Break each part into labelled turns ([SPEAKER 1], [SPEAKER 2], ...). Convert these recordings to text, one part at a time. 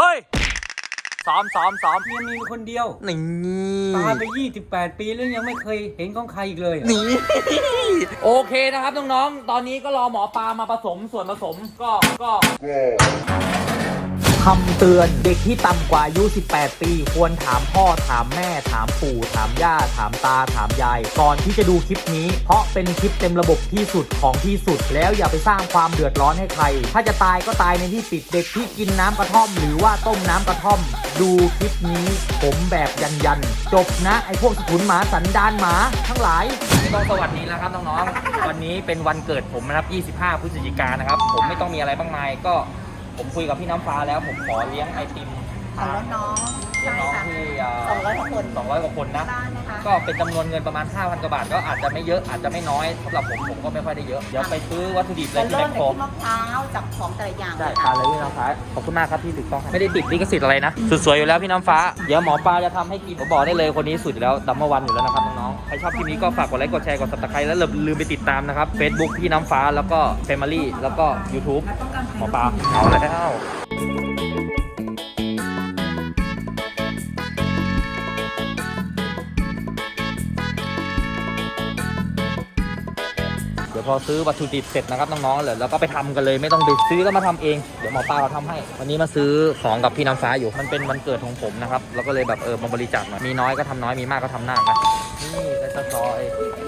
[SPEAKER 1] เฮ้ยซ้อมซ้อมซ้อม
[SPEAKER 2] เมียมีคนเดียว
[SPEAKER 1] นี่
[SPEAKER 2] ตายไป 28 ปีแล้วยังไม่เคยเห็นของใครอีกเลยอะ
[SPEAKER 1] นี่โอเคนะครับน้องๆ ตอนนี้ก็รอหมอปลามาผสมส่วนผสมก็ก็ คำเตือนเด็กที่ต่ำกว่าอายุ 18 ปี ควรถามพ่อถามแม่ ถามปู่ ถามย่า ถามตา ถามยาย ก่อนที่จะดูคลิปนี้ เพราะเป็นคลิปเต็มระบบที่สุดของที่สุด แล้วอย่าไปสร้างความเดือดร้อนให้ใคร ถ้าจะตายก็ตายในที่ปิดเด็กที่กินน้ำกระท่อม หรือว่าต้มน้ำกระท่อม ดูคลิปนี้ ผมแบบยันยันจบนะไอ้พวกสกุลหมาสันดานหมา ทั้งหลายต้องสวัสดีแล้วครับน้องๆวันนี้เป็นวันเกิดผมนะครับ 25 พฤศจิกายนนะครับ ผมไม่ต้องมีอะไรมากมายก็ ผมคุยกับพี่น้ำฟ้าแล้วผมขอเลี้ยงไอติม
[SPEAKER 3] ของน้องๆ
[SPEAKER 1] เลี้ยง
[SPEAKER 3] ใช่
[SPEAKER 1] น้อง
[SPEAKER 3] ค่ะ
[SPEAKER 1] ที่
[SPEAKER 3] สองร้อยกว่าคน
[SPEAKER 1] 200กว่าคนนะ
[SPEAKER 3] บ้านนะคะ
[SPEAKER 1] ก็เป็นจำนวนเงินประมาณ 5,000กว่าบาทก็อาจจะไม่เยอะอาจจะไม่น้อยสำหรับผมผมก็ไม่ค่อยได้เยอะ เดี๋ยวไปซื้อวัตถุดิบเล
[SPEAKER 3] จะ
[SPEAKER 1] ยที่
[SPEAKER 3] เริ่
[SPEAKER 1] แม
[SPEAKER 3] ม
[SPEAKER 1] ค
[SPEAKER 3] จาก
[SPEAKER 1] โคร
[SPEAKER 3] ที่มะพร้าวจากของแต่ละอย่าง
[SPEAKER 1] ได้
[SPEAKER 3] เลย
[SPEAKER 1] ทานเลยพี่น้ำฟ้าขอบคุณมากครับที่ถูกต้องไม่ได้ติดลิขสิทธิ์อะไรนะ สุดสวยอยู่แล้วพี่น้ำฟ้า เดี๋ยวหมอปลาจะทำให้กินผมบอกได้เลยคนนี้สุดอยู่แล้วดัมเบอร์วันอยู่แล้วนะครับน้องๆใครชอบคลิปนี้ก็ฝากกดไลค์กดแชร์กด subscribe แล้วอย่าลืมไปติดตามนะครับ Facebook พี่น้ำฟ้าแล้วก็ Family แล้วก็ YouTube หมอปลาเอาแล้ว พอซื้อวัตถุดิบเสร็จนะครับน้องๆเลยแล้วก็ไปทำกันเลยไม่ต้องไปซื้อแล้วมาทำเองเดี๋ยวหมอปลาเราทำให้ วันนี้มาซื้อของกับพี่น้ำฟ้าอยู่ มันเป็นวันเกิดของผมนะครับแล้วก็เลยแบบเออมาบริจาคหน่อยมีน้อยก็ทำน้อยมีมากก็ทำมากนะนี่ได้สตอไอ้
[SPEAKER 3] น้ำตาลทราย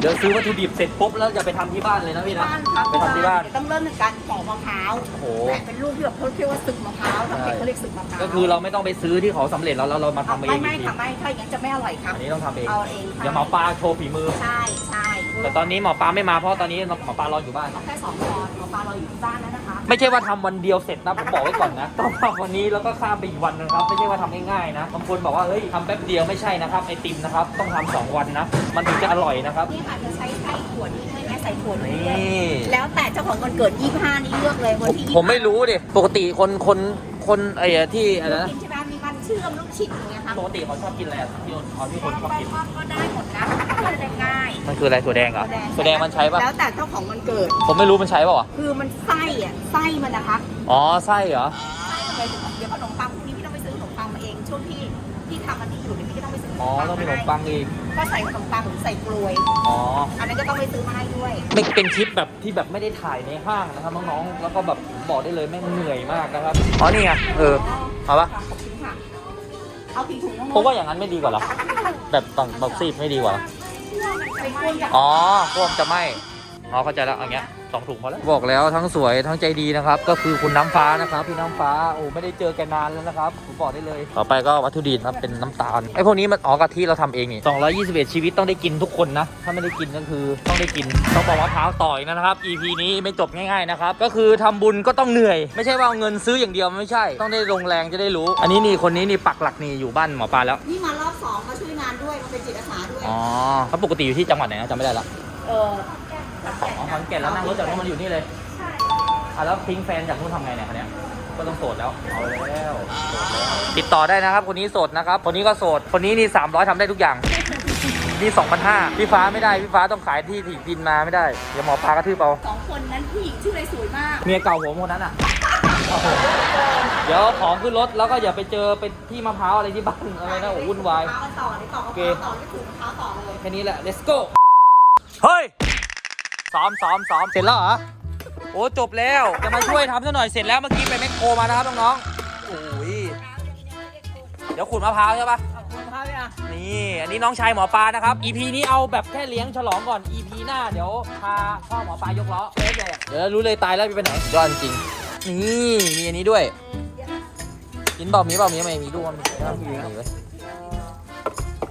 [SPEAKER 1] เดี๋ยวซื้อวัตถุดิบเสร็จปุ๊บแล้วจะไปทำที่บ้านเลยนะพี่นะ
[SPEAKER 3] บ้านครับ
[SPEAKER 1] ไปทำที่บ้าน
[SPEAKER 3] เดี๋ยวต้องเริ่มในการปอกมะพร้าว
[SPEAKER 1] โอ้โห
[SPEAKER 3] แต่เป็นลูกที่แบบเขาเรียกว่าสึกมะพร้าวทำเด็กเขาเรียกสึกมะพร้าว
[SPEAKER 1] ก็คือเราไม่ต้องไปซื้อที่เขาสำเร็จแล้วแล้วเรามาทำเอ
[SPEAKER 3] ไม่
[SPEAKER 1] ง
[SPEAKER 3] ไม่
[SPEAKER 1] อีกที
[SPEAKER 3] ค่ะไม่ถ้าอย่างนั้นจะไม่อร่อยครับ
[SPEAKER 1] อันนี้ต้องทำเอง
[SPEAKER 3] เอาเองค่ะ
[SPEAKER 1] เดี๋ยวหมอปลาโชว์ฝีมือ
[SPEAKER 3] ใช่ใช่
[SPEAKER 1] แต่ตอนนี้หมอปลาไม่มาเพราะตอนนี้หมอปลารออยู่บ้าน
[SPEAKER 3] เอาแค่สองตอนหมอปลาเราอยู่ที่บ้านแล้วนะคะ
[SPEAKER 1] ไม่ใช่ว่าทำวันเดียวเสร็จนะผมบอกไว้ก่อนนะต้องทำวันนี้แล้วก็ข้ามไปอีกวันนึงครับ ไม่ใช่ว่าทำง่ายๆนะบางคนบอกว่าเฮ้ยทำแป๊บเดียวไม่ใช่นะครับไอติมนะครับต้องทำสองวันนะมันถึงจะอร่อยนะครับ
[SPEAKER 3] นี่ค่ะจะใช้ไส้ขวดนี้ใช่ไหมใส่ขวด
[SPEAKER 1] นี่
[SPEAKER 3] นี้ด้วยแล้วแต่เจ้าของวันเกิด 25 นี้เลือกเลยวันที่
[SPEAKER 1] ผมไม่รู้ดิ ปกติคนคนคนไอ้ที่อะไรนะ
[SPEAKER 3] กินใช่ไหมมีมันเชื่อมลูกชิ้นอย่างเงี้ยค่ะ
[SPEAKER 1] ปกติเขาชอบกินอะไรอะที่คนเขาที่คนชอบกิน
[SPEAKER 3] ก็ก็ได้หมดนะก็ได้ง่าย
[SPEAKER 1] มันคืออะไรถั่วแดงเหรอถั่วแดงมันใช้ปะ
[SPEAKER 3] แล้วแต่เจ้าของวันเกิด
[SPEAKER 1] ผมไม่รู้มันใช้ป่ะวะ
[SPEAKER 3] คือมันไส้อะไส้มันนะคะ
[SPEAKER 1] อ๋อไส้เหรอ
[SPEAKER 3] ไส้มันเลยเดี๋ยวขนมปังพี่พี่ต้องไปซื้อขนมปังมาเองช่วงที่ ที่ทำอันนี้อยู่เนี่ยพี่ก็ต้องไปซื้อขน
[SPEAKER 1] อ๋อ
[SPEAKER 3] มปัง
[SPEAKER 1] ต้องมีขนม
[SPEAKER 3] มา
[SPEAKER 1] ปังอีก
[SPEAKER 3] ให้ก็ใส่ขนมปังหรือใส่กลวย
[SPEAKER 1] อ๋อ
[SPEAKER 3] อันนั้นก็ต้องไปซื้อมาให้ด้วย
[SPEAKER 1] ไม่เป็นคลิปแบบที่แบบไม่ได้ถ่ายในห้างนะครับน้องๆ แล้วก็แบบบอกได้เลยแม่งเหนื่อยมากนะครับ อ๋อนี่ไง เออ เอาปะ
[SPEAKER 3] ขอบคุณค่ะ เอากี่ถุงน้อง
[SPEAKER 1] ผมว่าอย่างนั้นไม่ดีกว่าเหรอ แบบต่างแบบซีดไม่ดีกว่าเหรอ
[SPEAKER 3] ไปกวนกับ
[SPEAKER 1] อ๋อพวกจะไม่อ๋อเข้าใจแล้วอย่างเงี้ย สองถุงพอแล้วบอกแล้วทั้งสวยทั้งใจดีนะครับ ก็คือคุณน้ำฟ้านะครับ พี่น้ำฟ้าโอ้ไม่ได้เจอแกนานแล้วนะครับผมบอกได้เลย ต่อไปก็วัตถุดิบครับเป็นน้ำตาลไอ้พวกนี้มันอ๋อกะทิเราทำเองนี่221 ชีวิตต้องได้กินทุกคนนะ ถ้าไม่ได้กินก็คือต้องได้กินต้องบอกมะพร้าวต่อยนะครับ EP นี้ไม่จบง่ายๆนะครับก็คือทำบุญก็ต้องเหนื่อย ไม่ใช่ว่าเอาเงินซื้ออย่างเดียวไม่ใช่ ต้องได้ลงแรงจะได้รู้ อันนี้นี่คนนี้นี่ปักหลักนี่อยู่บ้านหมอปลาแล้ว
[SPEAKER 3] นี่มารอบสองมาช่วยงานด้วยมาเป็นจิตอาสาด้วย
[SPEAKER 1] อ๋อเขาปกติอยู่ที่จังหวัดไหนนะจำไม่ได้ละ
[SPEAKER 3] เออ
[SPEAKER 1] อ๋อขอนแก่นแล้วนั่งรถจากนู้นมาอยู่นี่เลยอะแล้วทิ้งแฟนจากนู้นทำไงเนี่ยคันเนี้ยก็ต้องโสดแล้วเอาแล้วโสดแล้วติดต่อได้นะครับ คนนี้โสดนะครับ คนนี้ก็โสด คนนี้นี่300ทำได้ทุกอย่างนี่2,500พี่ฟ้าไม่ได้พี่ฟ้าต้องขายที่ถีดินมาไม่ได้เดี๋ยวหมอปลากระทืบเอา
[SPEAKER 3] สองคนนั้นผู้หญิงชื่ออะไรสวยมาก
[SPEAKER 1] เมียเก่าผมคนนั้นอะโอ้โหเดี๋ยวของขึ้นรถแล้วก็อย่าไปเจอไปที่มะพร้าวอะไรที่บ้านอะไรนะโอ้วุ่นวาย
[SPEAKER 3] เท้ากันต่อเลยต่อ
[SPEAKER 1] โอเค
[SPEAKER 3] ต่อไม่ถูกเท้าต่อเลย
[SPEAKER 1] แค่นี้แหละ let's go เฮ้ย ซ้อมซ้อมซ้อมเสร็จแล้วเหรอโอ้จบแล้วจะมาช่วยทำซะหน่อยเสร็จแล้วเมื่อกี้ไปแมคโครมานะครับน้องๆโอ้ยเดี๋ยวขุดมะพร้าวใช่ปะนี่อันนี้น้องชายหมอปลานะครับ EP นี้เอาแบบแค่เลี้ยงฉลองก่อน EP หน้าเดี๋ยวพาพ่อหมอปลายกล้อเดี๋ยวรู้เลยตายแล้วไปไหนยอดจริงนี่มีอันนี้ด้วยกินเปล่ามีเปล่ามีไหมมีลูกมั้ยมีมีไว้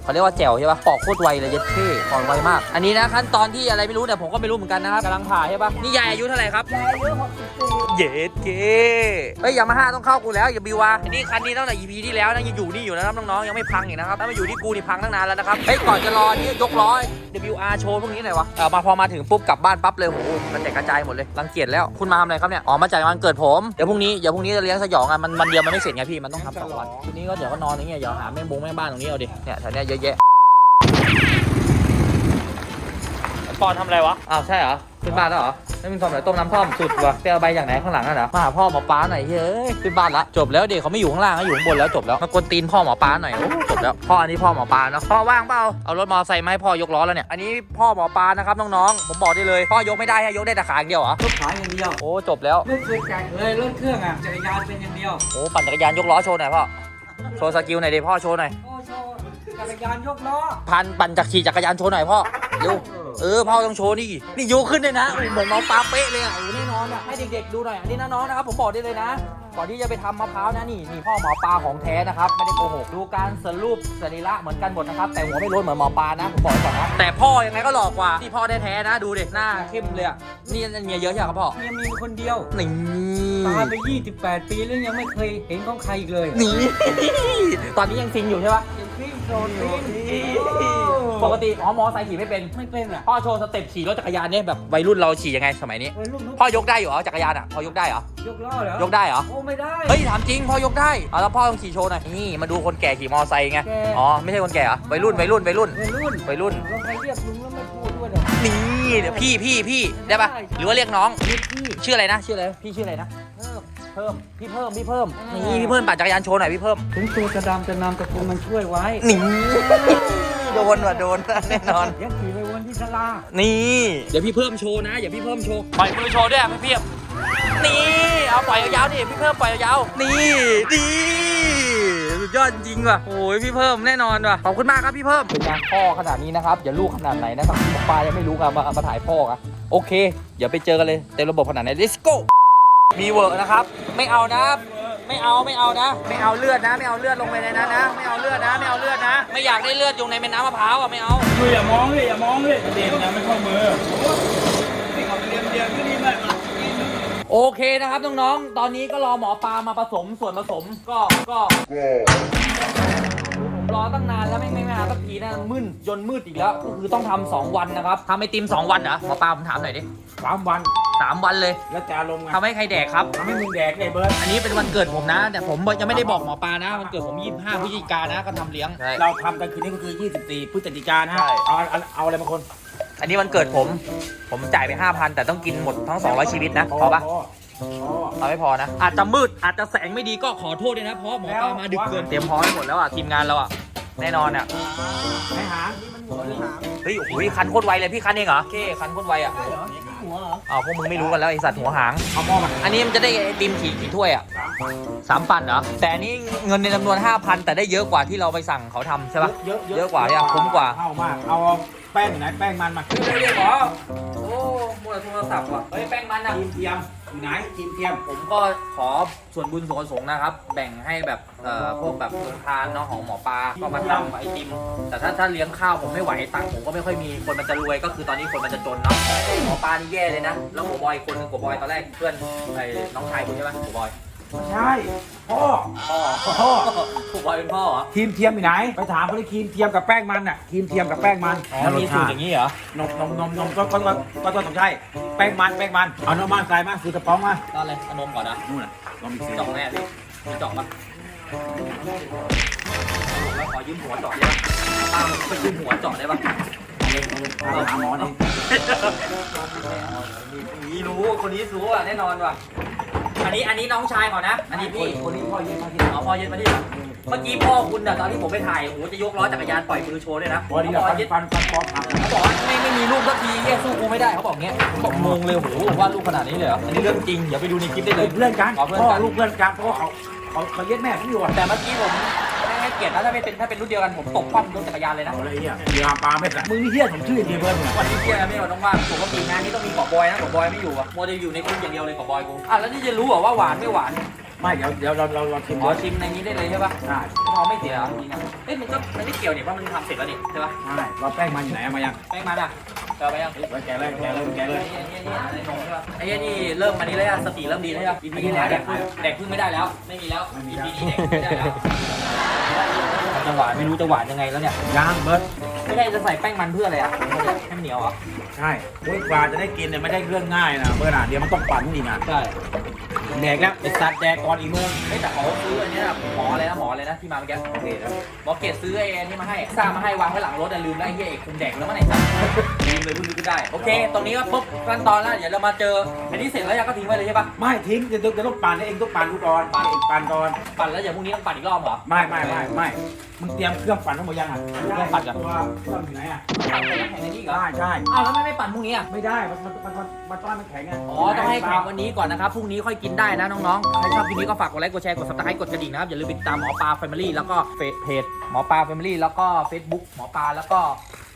[SPEAKER 1] เขาเรียกว่าแจ่วใช่ปะปอกโคตรไวเลยเย็ดเท่ปอกไวมาก อันนี้นะขั้นตอนที่อะไรไม่รู้เนี่ยผมก็ไม่รู้เหมือนกันนะครับกำลังผ่าใช่ปะนี่ยายอายุเท่าไหร่ครับ
[SPEAKER 3] ยายอายุหกสิบสี่
[SPEAKER 1] เย็ดเก้เฮ้ยยามาฮ่าต้องเข้ากูแล้วอย่าบิววะอันนี้คันนี้ตั้งแต่ EP ที่แล้วนะยังอยู่นี่อยู่นะครับน้องๆยังไม่พังอีกนะครับถ้ามาอยู่ที่กูนี่พังตั้งนานแล้วนะครับเฮ้ยก่อนจะรอนี่ยกล้อ WR โชว์พวกนี้หน่อยวะเออมาพอมาถึงปุ๊บกลับบ้านปั๊บเลยโหกระจายกระจายหมดเลยรังเกียจแล้วคุณมาทำอะไรครับเนี่ยอ๋อมาจากวันเกิดผมเดี๋ยวพรุ่งนี้เดี๋ยวพรุ่งนี้จะเลี้ยงสยองอะมันมันเดียวมันไม่เสร็จไงพี่มันต้องทำสองวันทีนี้ก็เดี๋ยวก็นอนอย่างเงี้ยเดี๋ยวหาแม่งบงแม่งบ้านตรงนี้เอาดิเนี่ยแถวเนี้ยเยอะแยะปอนทำอะไรวะ อ้าวใช่เหรอขึ้นบ้านแล้วเหรอไม่มีทำอะไรต้มน้ำท่อมสุดว่ะไปเอาใบอย่างไหนข้างหลังอะนะมาหาพ่อหมอปลาหน่อยเฮ้ยขึ้นบ้านละจบแล้วเด็กเขาไม่อยู่ข้างล่างเขาอยู่ข้างบนแล้วจบแล้วมากวนตีนพ่อหมอปลาหน่อยโอ้จบแล้วพ่ออันนี้พ่อหมอปลาเนาะพ่อว่างเปล่าเอารถมอเตอร์ไซค์มาให้พ่อยกล้อแล้วเนี่ยอันนี้พ่อหมอปลานะครับน้องๆผมบอกได้เลยพ่อยกไม่ได้ฮะยกได้แต่ขาอย่างเดียวเหรอ
[SPEAKER 2] รถขายอย่างเดียว
[SPEAKER 1] โอ้จบแล้ว
[SPEAKER 2] ไม่เคยแจกเลยรถเครื่องอะจักรยานเป็นอย่างเดียว
[SPEAKER 1] โอ้ปั่นจักรยานยกล้อโชว์หน่อยพ่อโชว์สกิลหน่อยดิพ่อโชว์หน่อย
[SPEAKER 2] โอ้โชว์ จักรยานยกล้อ
[SPEAKER 1] พันปั่นจักรขี่จักรยานโชว์หน่อยพ่อเร็วเออพ่อต้องโชว์นี่นี่ยกขึ้นเลยนะโอ้เหมือนน้องปลาเป๊ะเลยอะโอ้แน่นอนอะให้เด็กๆดูหน่อยอันนี้น้องๆนะครับผมบอกได้เลยนะก่อนที่จะไปทำมะพร้าวนะนี่นี่พ่อหมอปลาของแท้นะครับไม่ได้โกหกดูการสรูปสรีระเหมือนกันหมดนะครับแต่หัวไม่ล้นเหมือนหมอปลานะผมบอกไว้ก่อนนะแต่พ่อยังไงก็หลอกกว่าที่พ่อแท้ๆนะดูเด็กหน้าเข้มเลยอะนี่เมียเยอะใช่ไหมครับพ่อ
[SPEAKER 2] เมียมีคนเดียว
[SPEAKER 1] นี่
[SPEAKER 2] ตายไป 28 ปีแล้วยังไม่เคยเห็นของใครอีกเลย
[SPEAKER 1] นี่ตอนนี้ยังซิงอยู่ใช่ปะ
[SPEAKER 2] ยังพี่ โดนตีน
[SPEAKER 1] ปกติอ๋อมอไซค์ขี่ไม่เป็น
[SPEAKER 2] ไม่เป็นอะ
[SPEAKER 1] พ่อโชว์สเต็ปขี่รถจักรยานเนี่ยแบบวัยรุ่นเราขี่ยังไงสมัยนี้
[SPEAKER 2] เฮ้ยลูกนุ๊ก
[SPEAKER 1] พ่อยกได้อยู่เหรอจักรยานอะพ่อยกได้เหรอ ย
[SPEAKER 2] กล้อเหรอย
[SPEAKER 1] กได้เหรอ
[SPEAKER 2] โอ้ไม่ได้
[SPEAKER 1] เฮ้ยถามจริงพ่อยกได้เอาแล้วพ่อต้องขี่โชว์หน่อยนี่มาดูคนแก่ขี่มอไซค์ไง
[SPEAKER 2] แก
[SPEAKER 1] อ๋อไม่ใช่คนแก่เหรอวัยรุ่นวัยรุ่นวัยรุ่น
[SPEAKER 2] วัยรุ่น
[SPEAKER 1] วัยรุ่น
[SPEAKER 2] เราใครเรียกลุงแล้วไม่พูดด้วยเดี๋ยว
[SPEAKER 1] นี่เดี๋ยวพี่พี่พี่ได้ปะ
[SPEAKER 2] ได้
[SPEAKER 1] หรือว่าเรียกน้อง
[SPEAKER 2] เรียกพี่
[SPEAKER 1] ชื่ออะไรนะชื่ออะไรพี่ชื่ออะไรนะ
[SPEAKER 2] เพิ่ม
[SPEAKER 1] เพิ่ม พี่เพิ่ม พี่เพิ่ม
[SPEAKER 2] อ่านี่
[SPEAKER 1] นี่พี่เพิ่มปั่นจักรยานโชว์หน่อยพี่เพิ่ม
[SPEAKER 2] ถึงตัวจะดำจะนำตระกูลมันช่วยไว้
[SPEAKER 1] นี่โดนว่ะโดนแน่นอน
[SPEAKER 2] ยังขี่ไปวนที่สลา
[SPEAKER 1] นี่เดี๋ยวพี่เพิ่มโชว์นะอย่าพี่เพิ่มโชว์ปล่อยมือโชว์ด้วยพี่เพียบนี่เอาปล่อยยาวๆดิพี่เพิ่มปล่อยยาวๆนี่ดีสุดยอดจริงว่ะโอ้ยพี่เพิ่มแน่นอนว่ะขอบคุณมากครับพี่เพิ่มเป็นไงพ่อขนาดนี้นะครับอย่าลูกขนาดไหนนะครับพี่ป้ายังไม่รู้กันมามาถ่ายพ่ออะโอเค เดี๋ยวไปเจอกันเลยเต็มระบบขนาดไหน let's go มีเวิร์กนะครับ ไม่เอานะ ไม่เอาไม่เอานะ ไม่เอาเลือดนะ ไม่เอาเลือดลงไปในนั้นนะ ไม่เอาเลือดนะ ไม่เอาเลือดนะ ไม่อยากได้เลือดอยู่ในแม่น้ำมะพร้าวอะไม่เอา
[SPEAKER 4] ดูอย่ามองเลยอย่ามองเลยเด็กนะไม่เข้ามือเด็กเอาไปเรียนเรียนที่นี่มาก
[SPEAKER 1] โอเคนะครับน้องๆ ตอนนี้ก็รอหมอปลามาผสมส่วนผสมก็ก็ผมรอตั้งนาน แล้วไม่ไม่มาสักทีนะมึนจนมืดอีกแล้ว ก็คือต้องทำสองวันนะครับทำไอติมสองวันเหรอหมอปลาผมถามหน่อยดิ
[SPEAKER 4] สามวัน
[SPEAKER 1] สามวันเลย
[SPEAKER 4] แล้วจะลงไง
[SPEAKER 1] ทำให้ใครแดกครับ
[SPEAKER 4] ทำให้มึงแดกเลยเบิร์ด
[SPEAKER 1] อันนี้เป็นวันเกิดผมนะ แต่ผมยังไม่ได้บอกหมอปลานะวันเกิดผม 25พฤศจิกายนนะก็ทำเลี้ยง
[SPEAKER 4] เราทำกันคืนนี้ก็คือ 24พฤศจิกายนนะ
[SPEAKER 1] ใช่
[SPEAKER 4] เอาเอาเอาอะไรบางคน
[SPEAKER 1] อันนี้วันเกิดผม ผมจ่ายไป 5,000 แต่ต้องกินหมดทั้ง 200 ชีวิตนะ พอปะ
[SPEAKER 4] พอ
[SPEAKER 1] เอาไม่พอนะ อาจจะมืดอาจจะแสงไม่ดีก็ขอโทษด้วยนะ เพราะหมอปลามาดึกเกิน เตรียมพร้อมไปหมดแล้วอะ ทีมงานเราอะ แน่นอนอะ
[SPEAKER 4] ไม่หาง
[SPEAKER 1] เฮ้ยโอ้โหคันโคตรไวเลยพี่คันเองเหรอโอเคคันโคตรไวอะ
[SPEAKER 2] หัวเหรอ
[SPEAKER 1] อ้าวพวกมึงไม่รู้กันแล้วไอสัตว์หัวหาง
[SPEAKER 4] เอาหม้อมา
[SPEAKER 1] อันนี้มันจะได้ไอติมกี่กี่ถ้วยอะสามพันเหรอแต่อันนี้เงินในจำนวน5,000แต่ได้เยอะกว่าที่เราไปสั่งเขาทำใช่ปะ
[SPEAKER 4] เยอะ
[SPEAKER 1] เยอะกว่าเนี่ยคุ้มกว่า
[SPEAKER 4] เข้ามากเอาแป้งอยู่ไหนแป้งมันมา
[SPEAKER 1] ไม่ได้เหรอโอ้มัวแต่โทรศัพท์ว่ะเฮ้ยแป้งมันอะ
[SPEAKER 4] ทีมเทียม อยู่ไหนทีมเทียม
[SPEAKER 1] ผมก็ขอส่วนบุญส่วนกุศลนะครับ แบ่งให้แบบเอ่อพวกแบบโรงทานเนาะของหมอปลาก็มาทำไอติม แต่ถ้าถ้าเลี้ยงข้าวผมไม่ไหวตังค์ผมก็ไม่ค่อยมีคนมันจะรวยก็คือตอนนี้คนมันจะจนเนาะหมอปลานี่แย่เลยนะแล้วหมอบอยคนหนึงหมอบอยตอนแรกเพื่อนไอ้น้องชายคุณใช่ไหมหมอบอย
[SPEAKER 4] ใช่ พ่อ
[SPEAKER 1] พ่อ
[SPEAKER 4] พ่อ
[SPEAKER 1] หัวบอยเป็นพ่อเหรอ
[SPEAKER 4] ทีมเทียมอยู่ไหน ไปถามเขาเลยทีมเทียมกับแป้งมันน่ะทีมเทียมกับแป้งมัน
[SPEAKER 1] มันมีสูตรอย่างนี้เหรอน
[SPEAKER 4] มนมนมนมก็ก็ก็ก็ก็ต้องใช่แป้งมันแป้งมันเอานมมันใส่มาคือกระป๋องมา
[SPEAKER 1] ตอนอะไรเอานมก่อนนะ
[SPEAKER 4] นู่นน่ะนมอีกสี
[SPEAKER 1] เจาะแน่พี่เจาะปะแล้วขอยืมหัวเจาะได้ปะป้าไปยืมหัวเจาะได้ปะ
[SPEAKER 4] เองเอาหาหมอเอง
[SPEAKER 1] นี่รู้คนนี้รู้อะแน่นอนว่ะ อันนี้อันนี้น้องชายก่อนนะ อันนี้พี่
[SPEAKER 4] คนนี้พ่อเย็นมาที
[SPEAKER 1] เอาพอเย็นมาดิเมื่อกี้พ่อคุณอะตอนที่ผมไปถ่ายโอ้โหจะยกล้อจักรยานปล่อยมือโชว์ด้วยนะ
[SPEAKER 4] พอดี
[SPEAKER 1] เขา
[SPEAKER 4] แล้
[SPEAKER 1] บ
[SPEAKER 4] ว
[SPEAKER 1] อก
[SPEAKER 4] ฟั
[SPEAKER 1] ว่าน
[SPEAKER 4] ฟันฟันปอมหัก
[SPEAKER 1] เขาบอกว่าไม่ไม่มีลูกสักทีเงี้ยสู้กูไม่ได้เขาบอกเงี้ยผมบอกงงเลยโอ้โหว่าลูกขนาดนี้เลยเหรออันนี้เรื่องจริงอย่าไปดูในคลิปได้เลย
[SPEAKER 4] เพื่อนกัน
[SPEAKER 1] อ๋อเพื่อน
[SPEAKER 4] พ่อ
[SPEAKER 1] กัน
[SPEAKER 4] ลูกเพื่อนกันเพราะว่าเขาเขาเขาเย็ดแม่พี่อยู่อะ
[SPEAKER 1] แต่เมื่อกี้ผมไม่ให้ เกียรตินะถ้าไม่เป็นถ้าเป็นรุ่นเดียวกันผมตกคว่ำรถจักรยานเลยนะ
[SPEAKER 4] เอาอะไรเนี่ยเรือปลาไม่กัดมึงนี่เที่ยผมชื่อเดียเบิร์ดเนี่ย
[SPEAKER 1] วันนี้เที่ยงไม่วันต้องว่างปกติงานนี้ต้องมีเกาะบอยนะเกาะบอยไม่อยู่อะมัวแต่อยู่ในคุกอย่างเดียวเลยเกาะบอยกูอะแล้วนี่จะรู้เหรอว่าหวานไม่หวาน
[SPEAKER 4] ไม่เดี๋ยวเดี๋ยวเราเราเราชิม
[SPEAKER 1] ขอ
[SPEAKER 4] เดี๋ยว
[SPEAKER 1] ชิมในนี้ได้เลยใช่ปะ
[SPEAKER 4] ใช่
[SPEAKER 1] พอไม่เสียเหรอจริงอะเอ้ยมันก็มันไม่เกี่ยวนี่เพราะมันทำเสร็จแล้วนี่ใช่ปะ
[SPEAKER 4] ใช่เราแป้งมันอยู่ไหนเอามายัง
[SPEAKER 1] แป้งมันอะ เจอไปยัง
[SPEAKER 4] ไปแกเลยแกเลยแกเลย
[SPEAKER 1] ไอ้นี่นี่ไอ้นมใช่ปะไอ้นี่เริ่มมานี้แล้วอะสติเริ่มดีแล้วใช่ปะ EP ที่แล้วแดกพึ่งแดกพึ่งไม่ได้แล้ว ไม่มีแล้ว EP นี้แดกพึ่งไม่ได้แล้วจะหวานไม่รู้จะหวานยังไงแล้วเนี่ย
[SPEAKER 4] ย่างเบิร์ด
[SPEAKER 1] ไม่ได้จะใส่แป้งมันเพื่ออะไรอะให้มันเหนียวเหรอะ
[SPEAKER 4] ใช่โอ้ยกว่าจะได้กินเนี่ยไม่ได้เรื่องง่ายนะเบิร์ดอะเดี๋ยวมันต้องปั่นอีกอะ
[SPEAKER 1] ใช่
[SPEAKER 4] แดกแล้วไอ้สัตว์แดกก่อนอีกมึง
[SPEAKER 1] เฮ้แต่เขาซื้ออันเนี้ยหมออะไรนะหมออะไรนะที่มาเมื่อกี้
[SPEAKER 4] โอเคแล้ว
[SPEAKER 1] หมอเกตซื้อไอ้อันนี้มาให้ซ่ามาให้วางไว้หลังรถแต่ลืมแล้วไอ้เหี้ยเอกคุมแดกแล้วเมื่อไหร่
[SPEAKER 4] เลยเพิ่งนึก
[SPEAKER 1] ได้โอเค ตรงนี้ก็ปุ๊บขั้นตอนแล้ว เดี๋ยวเรามาเจอ อันนี้เสร็จแล้วยังก็ทิ้งไว้เลยใช่ปะ
[SPEAKER 4] ไม่ทิ้งจะต้องจะต้องปั่นเองต้องปั่นกูก่อนปั่นเองปั่นก่อน
[SPEAKER 1] ปั่นแล้วเดี๋ยวพรุ่งนี้ต้องปั่นอีกรอบเหรอ
[SPEAKER 4] ไม่ไม่ไม่ไม่มึงเตรียมเครื่องปั่นทั้งหมดยังอะ
[SPEAKER 1] เครื่องปั่นเหรอ
[SPEAKER 4] ตัวเครื่องอยู่ไหนอะ
[SPEAKER 1] ปั่นไปน้ำแข็งในนี้เหรอ
[SPEAKER 4] ใช่ใช่
[SPEAKER 1] อ้าวแล้วทำไมไม่ปั่นพรุ่งนี้อะ
[SPEAKER 4] ไม่ได้มันมันมันมันมันต้องให้มันแข็งไง
[SPEAKER 1] อ๋อต้องให้แข่งวันนี้ก่อนนะครับพรุ่งนี้ค่อยกินได้นะน้องๆใครชอบคลิปนี้ก็ฝากกดไลค์กดแชร์กดซับสไครต์กดกระดิ่งนะครับอย่าลืมไปติดตามหมอปลาแฟมิลี่แล้วก็เฟซเพจหมอปลาแฟมิลี่แล้วก็เฟซบุ๊กหมอปลาแล้วก็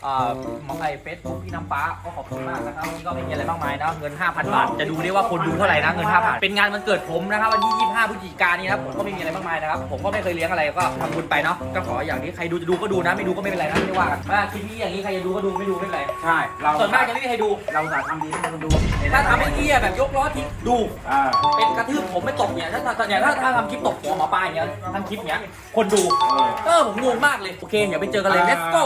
[SPEAKER 1] เอ่อหมอไอเฟซบุ๊กพี่น้ำฟ้าก็ขอบคุณมากนะครับวันนี้ก็ไม่มีอะไรมากมายนะเงิน 5,000 บาท จะดูได้ว่าคนดูเท่าไหร่นะเงิน 5,000 เป็นงานวันเกิดผมนะครับวันที่ 25พฤศจิกายนนี้นะครับผมก็ไม่มีอะไรมากมายนะครับผมก็ไม่เคยเลี้ยงอะไรก็ทำบุญไปเนาะก็ขออย่างนี้ใครดูจะดูก็ดูนะ ไม่ดูก็ไม่เป็นไรนะไม่ได้ว่ากันว่าคลิปนี้อย่างนี้ใครจะดูก็ดูไม่ดูไม่เป็นไร
[SPEAKER 4] ใช่ เรา
[SPEAKER 1] ส่วนมากจะไม่มีใครดู
[SPEAKER 4] เราสาทำดีให้คนดู
[SPEAKER 1] ถ้าทำให้เหี้ยแบบยกล้อทิ้งดู
[SPEAKER 4] อ่า
[SPEAKER 1] เป็นกระทืบผมไม่ตกเนี่ยถ้าถ้าเนี่ยถ้าถ้าทำคลิปตกหัวหมอปลาอย่างเงี้ยทำคลิปเนี้ยคนดู เออผมงงมากเลย โอเค เดี๋ยวไปเจอกันเลย let's go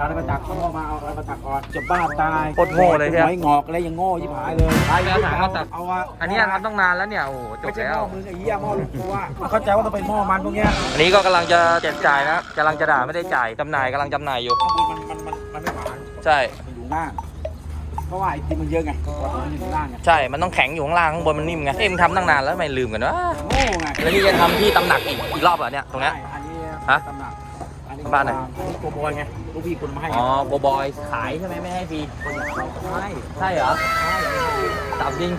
[SPEAKER 4] เอาอะไรมาตักเขามาเอาอะไรมาตักก่อน จะบ้าตาย
[SPEAKER 1] โคตรโง่เลยใช่ไหม
[SPEAKER 4] ไม่งอกอะไรยังโง่ยิบหายเลย
[SPEAKER 1] ไปแล้วถังมาตัก
[SPEAKER 4] เอาอะ
[SPEAKER 1] อันนี้ทำต้องนานแล้วเนี่ย โอ้โหจ
[SPEAKER 4] ไม่
[SPEAKER 1] บ
[SPEAKER 4] ใช่
[SPEAKER 1] แล้
[SPEAKER 4] หม้
[SPEAKER 1] ว
[SPEAKER 4] อมึงไอ้เหี้ยหม้อลูกกูว่าเข้าใจว่าต้องเป็นหม้อมันพวกเนี้ย
[SPEAKER 1] อันนี้ก็กำลังจะแจกจ่ายนะกำลังจะด่าไม่ได้จ่ายจำหน่ายกำลังจำหน่ายอยู่
[SPEAKER 4] ข้างบนมันมันมันมันไม่หวาน
[SPEAKER 1] ใช่
[SPEAKER 4] มันอยู่ล่างเพราะว่าไอ้ที่มันเยอะไงตัวมันอยู่ล่างไง
[SPEAKER 1] ใช่ มันต้องแข็งอยู่ข้างล่างข้างบนมันนิ่มไงเอ็มงทำตั้งนานแล้วทำไม่ลืมกันวะ
[SPEAKER 4] โง่ไง
[SPEAKER 1] แล้วนี่จะทำที่ตำหนักอีกอีกรอบเหรอเนี่ยตรงเนี้ย
[SPEAKER 4] ใช่อันนี้
[SPEAKER 1] ฮะ
[SPEAKER 4] ตำหนักอันนี้
[SPEAKER 1] บ้านไหน
[SPEAKER 4] อันนี้โกบอยไงลูกพี่คุณมาให้
[SPEAKER 1] อ๋อโบบอยขายใช่ไหมไม่ให้ฟรี
[SPEAKER 4] ใช่
[SPEAKER 1] ใช่เหรอตามจริง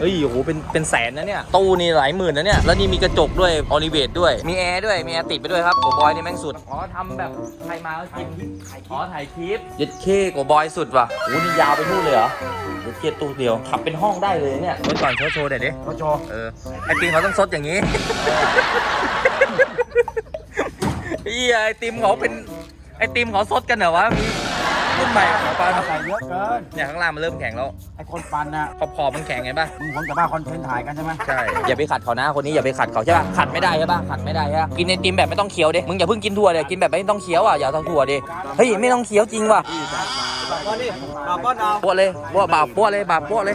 [SPEAKER 1] เฮ้ยโอ้โหเป็นเป็นแสนนะเนี่ย ตู้นี่หลายหมื่นนะเนี่ย แล้วนี่มีกระจกด้วยออลิเวทด้วย มีแอร์ด้วย มีแอร์ติดไปด้วยครับโกบอยนี่แม่งสุด อ๋อทำแบบใครมาก็กินอ๋อถ่ายคลิปยึดเคโกบอยสุดว่ะโอ้นี่ยาวไปนู่นเลยเหรอยึดเคตู้เดียวขับเป็นห้องได้เลยเนี่ยเมื่อก่อนโชว์โชว์เด็ดดิ
[SPEAKER 4] เขาโชว์
[SPEAKER 1] เออไอติมเขาต้องซดอย่างนี้ เฮียไอติมเขาเป็นไอติมเขาซดกันเหรอวะมีรุ่นใหม่ของปลา
[SPEAKER 4] ใส่เยอะเกิน
[SPEAKER 1] เนี่ยข้างล่างมันเริ่มแข็งแล้ว
[SPEAKER 4] ไอ้คนปันน่ะ
[SPEAKER 1] ขอบขอบมันแข็งไงป่ะ
[SPEAKER 4] มึงคงจะบ้าคอนเทนต์ถ่ายกันใช่ไหม
[SPEAKER 1] ใช่อย่าไปขัดเขานะคนนี้อย่าไปขัดเขาใช่ป่ะขัดไม่ได้ใช่ป่ะขัดไม่ได้ใช่ป่ะกินไอติมแบบไม่ต้องเคี้ยวดิมึงอย่าเพิ่งกินถั่วเดี๋ยกินแบบไม่ต้องเคี้ยวอะอย่าทำถั่วดิเฮ้ยไม่ต้องเคี้ยวจริงว่ะ
[SPEAKER 2] ก้อนดิเอาก้อนเอา
[SPEAKER 1] ปวดเลยปวดบาปปวดเลยบาปปวดเลย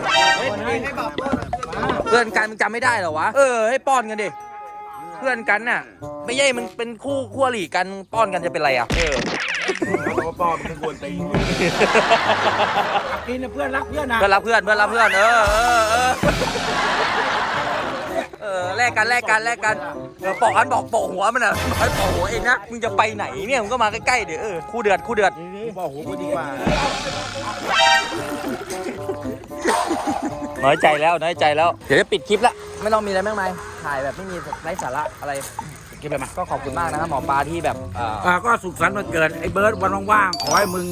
[SPEAKER 2] ให้แบบ
[SPEAKER 1] เพื่อนกันมึงจำไม่ได้เหรอวะเออให้ป้อนกันดิเพื่อนกันน่ะ ไม่ใช่มึงเป็นคู่คู่อริกันป้อนกันจะเป็นไรอะ เออ
[SPEAKER 4] เขาปอมเป็นคนตีกินนะเพื่อนรักเพื่อนนะ
[SPEAKER 1] เพื่อนรับเพื่อนเพื่อนรับเพื่อนเออเออเออเออแลกกันแลกกันแลกกันเออปอกอันบอกปอกหัวมันอะไอ้ปอกหัวเองนะมึงจะไปไหนเนี่ยมึงก็มาใกล้ๆเดี๋ยวเออคู่เดือดคู่เดือด
[SPEAKER 4] บอกหูกูดีกว่า
[SPEAKER 1] น้อยใจแล้วน้อยใจแล้ว เดี๋ยวจะปิดคลิปละ ไม่ต้องมีอะไรมากมายถ่ายแบบไม่มีไร้สาระอะไร
[SPEAKER 4] กินไปมา
[SPEAKER 1] ก็ขอบคุณมากนะครับหมอปลาที่แบบเอ่อ
[SPEAKER 4] อ่าก็สุขสันต์วันเกิดไอ้เบิร์ดวันว่างๆขอให้มึง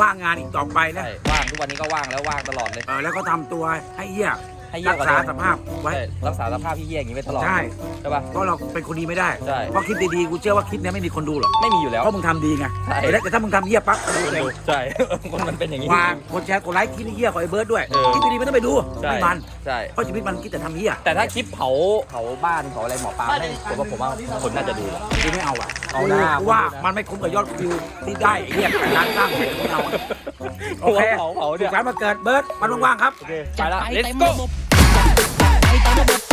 [SPEAKER 4] ว่างงานอีกต่อไปนะ
[SPEAKER 1] ใช่ว่างทุกวันนี้ก็ว่างแล้วว่างตลอดเลย
[SPEAKER 4] เออแล้วก็ทำตัวให้เหี้ย
[SPEAKER 1] ให้เยี่ย
[SPEAKER 4] รั
[SPEAKER 1] ม
[SPEAKER 4] ก
[SPEAKER 1] กว่า
[SPEAKER 4] ษา
[SPEAKER 1] เดิม
[SPEAKER 4] สภาพไว้
[SPEAKER 1] ใช่รักษาสภาพที่เยี่ยอย่างนี้ไปตลอด
[SPEAKER 4] ใช่
[SPEAKER 1] ใช่ปะ
[SPEAKER 4] เพราะเราเป็นคนดีไม่ได้
[SPEAKER 1] ใช่
[SPEAKER 4] เพราะคลิปดีๆกูเชื่อว่าคลิปเนี้ยไม่มีคนดูหรอก
[SPEAKER 1] ไม่มีอยู่แล้ว
[SPEAKER 4] เพราะมึงทำดีไง
[SPEAKER 1] ใช่
[SPEAKER 4] แต่แต่ถ้ามึงทำเหี้ยปั๊บดูเลย
[SPEAKER 1] ใช่ คนมันเป็นอย่างนี้
[SPEAKER 4] วางคนแชร์กดไลค์คลิปนี้เหี้ยของไอ้เบิร์ดด้วย
[SPEAKER 1] เออ
[SPEAKER 4] คลิปดีๆไม่ต้องไปดู
[SPEAKER 1] ใช่
[SPEAKER 4] ไม่มัน
[SPEAKER 1] ใช่
[SPEAKER 4] เพราะชีวิตมันคิดแต่ทำเหี้ย
[SPEAKER 1] แต่ถ้าคลิปเผาเผาบ้านเผาอะไรหมอปลาไม่ผมว่าผมว่าคนน่าจะดู
[SPEAKER 4] กูไม่เอาอะ
[SPEAKER 1] เอาหน้า
[SPEAKER 4] กูว่ามันไม่คุ้มกับยอดวิวที่ได้ไอ้เหี้ยกับการสร้างเพจของเราโอเค
[SPEAKER 1] เผาเผา
[SPEAKER 4] สุ
[SPEAKER 1] เนี่
[SPEAKER 4] ข
[SPEAKER 1] ย
[SPEAKER 4] สันต์วันเกิดเบิร์ดมันว่างๆครับ
[SPEAKER 1] ไปละ
[SPEAKER 5] ไป
[SPEAKER 1] let's
[SPEAKER 5] เต็ม
[SPEAKER 1] go
[SPEAKER 5] ระบบจัดไปเต็มระบบ